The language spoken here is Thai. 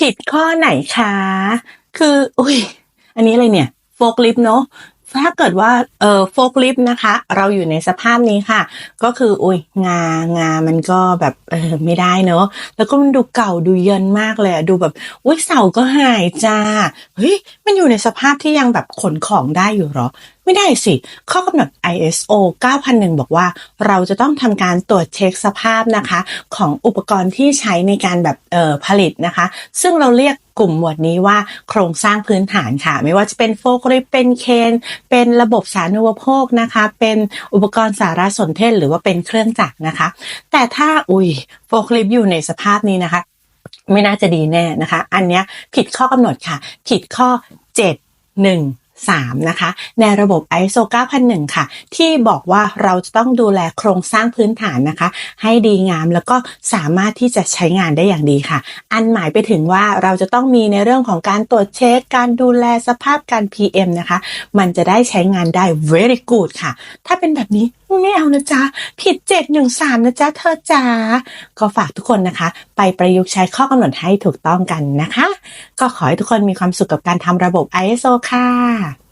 ผิดข้อไหนคะ คือ อุ้ย อันนี้อะไรเนี่ย โฟกลิฟเนาะ ถ้าเกิดว่าเอ่อโฟกลิฟนะคะ เราอยู่ในสภาพนี้ค่ะ ก็คืออุ้ยงางามันก็แบบเออไม่ได้เนาะแล้วก็มันดูเก่าดูเยินมากเลยดูแบบอุ้ยเสาก็หายจ้าเฮ้ยมันอยู่ในสภาพที่ยังแบบขนของได้อยู่หรอ ไม่ได้สิ ข้อกำหนด ISO 9001 บอกว่าเราจะต้องทำการตรวจเช็คสภาพนะคะ ของอุปกรณ์ที่ใช้ในการแบบเอ่อผลิตนะคะ ซึ่งเราเรียก กลุ่มหมวดนี้ว่าโครงสร้างพื้นฐานค่ะ ไม่ว่าจะเป็นโฟกริปเป็นเคน เป็นระบบสาธารณูปโภคนะคะ เป็นอุปกรณ์สารสนเทศหรือว่าเป็นเครื่องจักรนะคะ แต่ถ้าอุ้ยโฟกริปอยู่ในสภาพนี้นะคะ ไม่น่าจะดีแน่นะคะ อันเนี้ยผิดข้อกำหนดค่ะ ผิดข้อ 7 1 3นะคะในระบบ ISO 9001 ค่ะ ที่บอกว่าเราจะต้องดูแลโครงสร้างพื้นฐานนะคะ ให้ดีงามแล้วก็สามารถที่จะใช้งานได้อย่างดีค่ะ อันหมายไปถึงว่าเราจะต้องมีในเรื่องของการตรวจเช็ค การดูแลสภาพการ PM นะคะ มันจะได้ใช้งานได้ very good ค่ะ ถ้าเป็นแบบนี้ไม่เอานะจ๊ะ ผิด 713 นะจ๊ะ เธอจ๋าก็ฝากทุกคนนะคะ ไปประยุกต์ใช้ข้อกำหนดให้ถูกต้องกันนะคะ ก็ขอให้ทุกคนมีความสุขกับการทำระบบ ISO ค่ะ